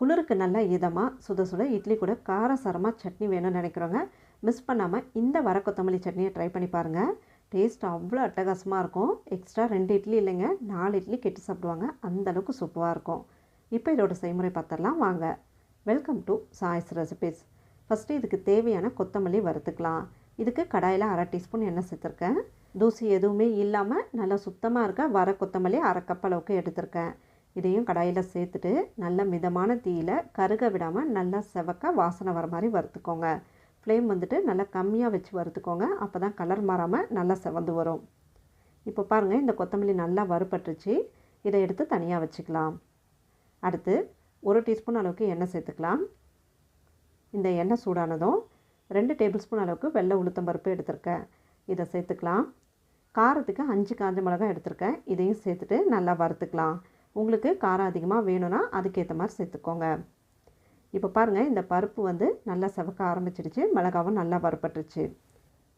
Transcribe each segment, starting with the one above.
குளிருக்கு நல்ல இதமாக சுட சுட இட்லி கூட காரசாரமாக சட்னி வேணும்னு நினைக்கிறோங்க மிஸ் பண்ணாமல் இந்த வர கொத்தமல்லி சட்னியை ட்ரை பண்ணி பாருங்கள் டேஸ்ட் அவ்வளோ அட்டகாசமாக இருக்கும். எக்ஸ்ட்ரா ரெண்டு இட்லி இல்லைங்க நாலு இட்லி கெட்டு சாப்பிடுவாங்க. அந்தளவுக்கு சூப்பராக இருக்கும். இப்போ இதோட செய்முறை பார்த்துடலாம். வாங்க. Welcome to choice recipes first இதுக்கு தேவையான கொத்தமல்லி வறுத்துக்கலாம். இதுக்கு கடாயில் அரை டீஸ்பூன் எண்ணெய் சேர்த்துருக்கேன். தூசி எதுவுமே இல்லாமல் நல்லா சுத்தமாக இருக்க வர கொத்தமல்லி அரை கப் அளவுக்கு எடுத்திருக்கேன். இதையும் கடாயில் சேர்த்துட்டு நல்ல மிதமான தீயில் கருக விடாமல் நல்லா செவக்க வாசனை வர மாதிரி வறுத்துக்கோங்க. ஃப்ளேம் வந்துட்டு நல்லா கம்மியாக வச்சு வறுத்துக்கோங்க. அப்போ தான் கலர் மாறாமல் நல்லா செவந்து வரும். இப்போ பாருங்கள் இந்த கொத்தமல்லி நல்லா வறுபட்டுருச்சு. இதை எடுத்து தனியாக வச்சுக்கலாம். அடுத்து ஒரு டீஸ்பூன் அளவுக்கு எண்ணெய் சேர்த்துக்கலாம். இந்த எண்ணெய் சூடானதும் ரெண்டு டேபிள் ஸ்பூன் அளவுக்கு வெள்ளை உளுத்தம் பருப்பு எடுத்திருக்கேன். இதை சேர்த்துக்கலாம். காரத்துக்கு அஞ்சு காஞ்ச மிளகாய் எடுத்திருக்கேன். இதையும் சேர்த்துட்டு நல்லா வறுத்துக்கலாம். உங்களுக்கு காரம் அதிகமாக வேணும்னா அதுக்கேற்ற மாதிரி சேர்த்துக்கோங்க. இப்போ பாருங்கள் இந்த பருப்பு வந்து நல்லா செவக்க ஆரம்பிச்சிடுச்சு மிளகாவும் நல்லா வறுப்பட்டுருச்சு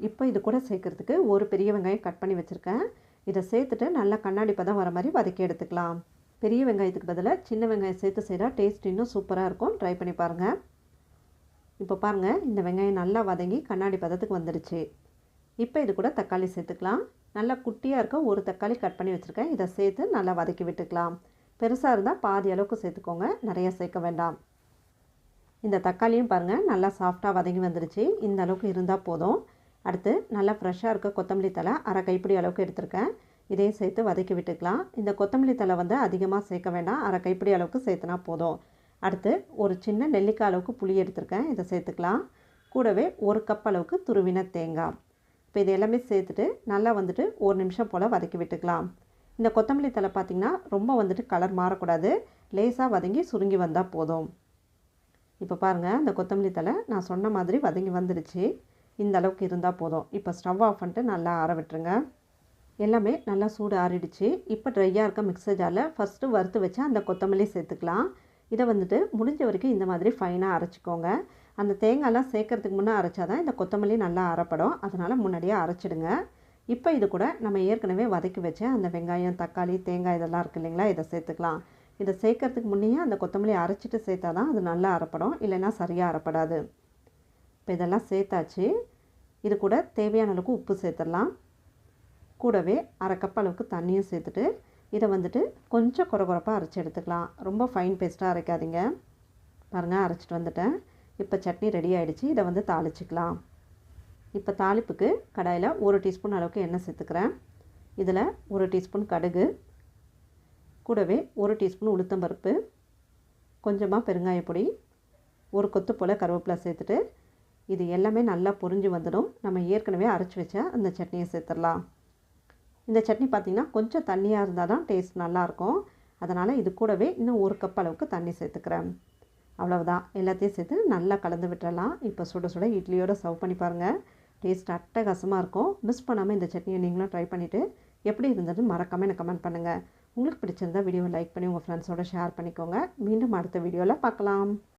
இப்போ இது கூட சேர்க்குறதுக்கு ஒரு பெரிய வெங்காயம் கட் பண்ணி வச்சுருக்கேன். இதை சேர்த்துட்டு நல்லா கண்ணாடி பதம் வர மாதிரி வதக்கி எடுத்துக்கலாம். பெரிய வெங்காயத்துக்கு பதிலாக சின்ன வெங்காயம் சேர்த்து செய்தால் டேஸ்ட் இன்னும் சூப்பராக இருக்கும். ட்ரை பண்ணி பாருங்கள் இப்போ பாருங்கள் இந்த வெங்காயம் நல்லா வதங்கி கண்ணாடி பதத்துக்கு வந்துடுச்சு. இப்போ இது கூட தக்காளி சேர்த்துக்கலாம். நல்லா குட்டியாக இருக்க ஒரு தக்காளி கட் பண்ணி வச்சுருக்கேன். இதை சேர்த்து நல்லா வதக்கி விட்டுக்கலாம். பெருசாக இருந்தால் பாதி அளவுக்கு சேர்த்துக்கோங்க. நிறைய சேர்க்க வேண்டாம். இந்த தக்காளியும் பாருங்கள் நல்லா சாஃப்டாக வதங்கி வந்துடுச்சு இந்த அளவுக்கு இருந்தால் போதும். அடுத்து நல்லா ஃப்ரெஷ்ஷாக இருக்க கொத்தமல்லி தலை அரை கைப்பிடி அளவுக்கு எடுத்திருக்கேன். இதையும் சேர்த்து வதக்கி விட்டுக்கலாம். இந்த கொத்தமல்லி தலை வந்து அதிகமாக சேர்க்க வேண்டாம். அரை கைப்பிடி அளவுக்கு சேர்த்துனா போதும். அடுத்து ஒரு சின்ன நெல்லிக்காய் அளவுக்கு புளி எடுத்திருக்கேன். இதை சேர்த்துக்கலாம். கூடவே ஒரு கப் அளவுக்கு துருவின தேங்காய். இப்போ இது எல்லாமே சேர்த்துட்டு நல்லா வந்துட்டு ஒரு நிமிஷம் போல் வதக்கி விட்டுக்கலாம். இந்த கொத்தமல்லி தலை பார்த்திங்கன்னா ரொம்ப வந்துட்டு கலர் மாறக்கூடாது. லேசாக வதங்கி சுருங்கி வந்தால் போதும். இப்போ பாருங்கள் இந்த கொத்தமல்லி தலை நான் சொன்ன மாதிரி வதங்கி வந்துடுச்சு. இந்த அளவுக்கு இருந்தால் போதும். இப்போ ஸ்டவ் ஆஃப் பண்ணிட்டு நல்லா ஆற விட்டுருங்க. எல்லாமே நல்லா சூடு ஆறிடுச்சு. இப்போ ட்ரையாக இருக்க மிக்சர் ஜாரில் ஃபஸ்ட்டு வறுத்து வச்சு அந்த கொத்தமல்லி சேர்த்துக்கலாம். இதை வந்துட்டு முடிஞ்ச வரைக்கும் இந்த மாதிரி ஃபைனாக அரைச்சிக்கோங்க. அந்த தேங்காய்லாம் சேர்க்கறதுக்கு முன்னே அரைச்சாதான் இந்த கொத்தமல்லி நல்லா அரைப்படும். அதனால் முன்னாடியே அரைச்சிடுங்க. இப்போ இது கூட நம்ம ஏற்கனவே வதக்கி வச்ச அந்த வெங்காயம் தக்காளி தேங்காய் இதெல்லாம் இருக்குது இல்லைங்களா? இதை சேர்த்துக்கலாம். இதை சேர்க்கறதுக்கு முன்னையே அந்த கொத்தமல்லி அரைச்சிட்டு சேர்த்தா தான் அது நல்லா அரைப்படும். இல்லைன்னா சரியாக அரைப்படாது. இப்போ இதெல்லாம் சேர்த்தாச்சு. இது கூட தேவையான அளவுக்கு உப்பு சேர்த்துடலாம். கூடவே அரை கப் அளவுக்கு தண்ணியும் சேர்த்துட்டு இதை வந்துட்டு கொஞ்சம் குறகுறப்பாக அரைச்சி எடுத்துக்கலாம். ரொம்ப ஃபைன் பேஸ்ட்டாக அரைக்காதீங்க. பாருங்கள் அரைச்சிட்டு வந்துட்டேன். இப்போ சட்னி ரெடி ஆகிடுச்சு இதை வந்து தாளிச்சிக்கலாம். இப்போ தாளிப்புக்கு கடாயில் ஒரு டீஸ்பூன் அளவுக்கு எண்ணெய் சேர்த்துக்கிறேன். இதில் ஒரு டீஸ்பூன் கடுகு கூடவே ஒரு டீஸ்பூன் உளுத்தம்பருப்பு கொஞ்சமாக பெருங்காயப்பொடி ஒரு கொத்து போல் கருவேப்பிலை சேர்த்துட்டு இது எல்லாமே நல்லா பொரிஞ்சு வந்துடும். நம்ம ஏற்கனவே அரைச்சி வச்ச அந்த சட்னியை சேர்த்துடலாம். இந்த சட்னி பார்த்திங்கன்னா கொஞ்சம் தண்ணியாக இருந்தால் தான் டேஸ்ட் நல்லாயிருக்கும் அதனால் இது கூடவே இன்னும் ஒரு கப் அளவுக்கு தண்ணி சேர்த்துக்கிறேன். அவ்வளவுதான். எல்லாத்தையும் சேர்த்து நல்லா கலந்து விட்டுறலாம். இப்போ சுட சுட இட்லியோடு சர்வ் பண்ணி பாருங்கள் டேஸ்ட் அட்டகாசமாக இருக்கும். மிஸ் பண்ணாமல் இந்த சட்னியை நீங்களும் ட்ரை பண்ணிவிட்டு எப்படி இருந்தது மறக்காமல் எனக்கு கமெண்ட் பண்ணுங்கள் உங்களுக்கு பிடிச்சிருந்தா வீடியோவை லைக் பண்ணி உங்கள் ஃப்ரெண்ட்ஸோட ஷேர் பண்ணிக்கோங்க. மீண்டும் அடுத்த வீடியோவில் பார்க்கலாம்.